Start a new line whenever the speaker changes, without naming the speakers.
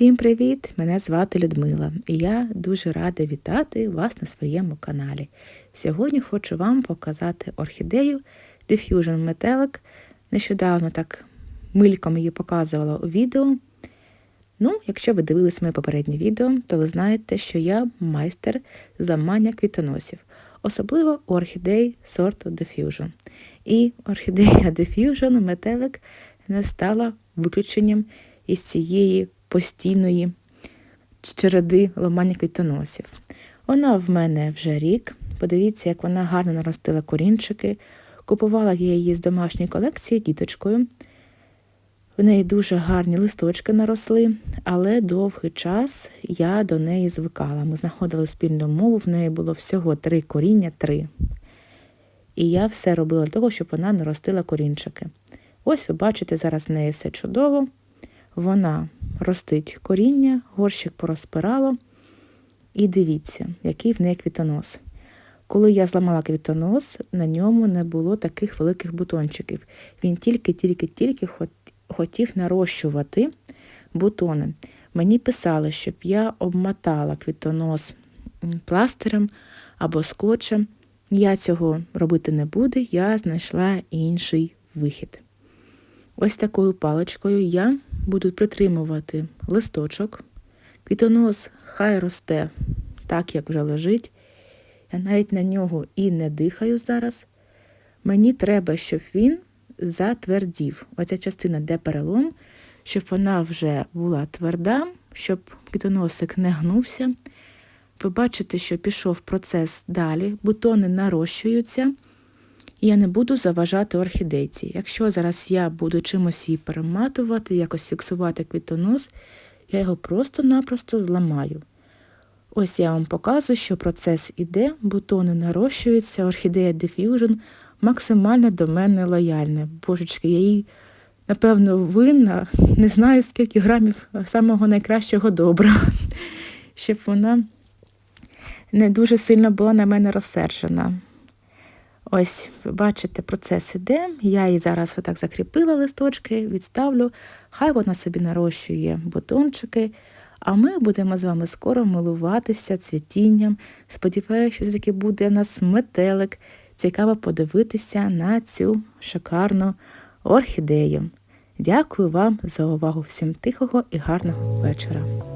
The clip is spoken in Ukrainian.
Всім привіт! Мене звати Людмила, і я дуже рада вітати вас на своєму каналі. Сьогодні хочу вам показати орхідею Diffusion Metallic. Нещодавно так мильком її показувала у відео. Ну, якщо ви дивились моє попереднє відео, то ви знаєте, що я майстер зламання квітоносів, особливо у орхідей сорту Diffusion. І орхідея Diffusion Metallic не стала виключенням із цієї постійної череди ламання квітоносів. Вона в мене вже рік. Подивіться, як вона гарно наростила корінчики. Купувала я її з домашньої колекції діточкою. В неї дуже гарні листочки наросли, але довгий час я до неї звикала. Ми знаходили спільну мову, в неї було всього три коріння, три. І я все робила для того, щоб вона наростила корінчики. Ось ви бачите, зараз в неї все чудово. Вона ростить коріння, горщик порозпирало. І дивіться, який в неї квітонос. Коли я зламала квітонос, на ньому не було таких великих бутончиків. Він тільки-тільки-тільки хотів нарощувати бутони. Мені писали, щоб я обмотала квітонос пластирем або скотчем. Я цього робити не буду, я знайшла інший вихід. Ось такою паличкою я буду притримувати листочок. Квітонос хай росте так, як вже лежить. Я навіть на нього і не дихаю зараз. Мені треба, щоб він затвердів. Оця частина, де перелом, щоб вона вже була тверда, щоб квітоносик не гнувся. Ви бачите, що пішов процес далі, бутони нарощуються. І я не буду заважати орхідейці. Якщо зараз я буду чимось її перематувати, якось фіксувати квітонос, я його просто-напросто зламаю. Ось я вам показую, що процес іде, бутони нарощуються, орхідея Diffusion максимально до мене лояльна. Божечки, я їй, напевно, винна, не знаю, скільки грамів самого найкращого добра, щоб вона не дуже сильно була на мене розсержена. Ось, ви бачите, процес іде. Я її зараз отак закріпила листочки, відставлю, хай вона собі нарощує бутончики. А ми будемо з вами скоро милуватися цвітінням. Сподіваюся, що таки буде у нас метелик. Цікаво подивитися на цю шикарну орхідею. Дякую вам за увагу всім тихого і гарного вечора.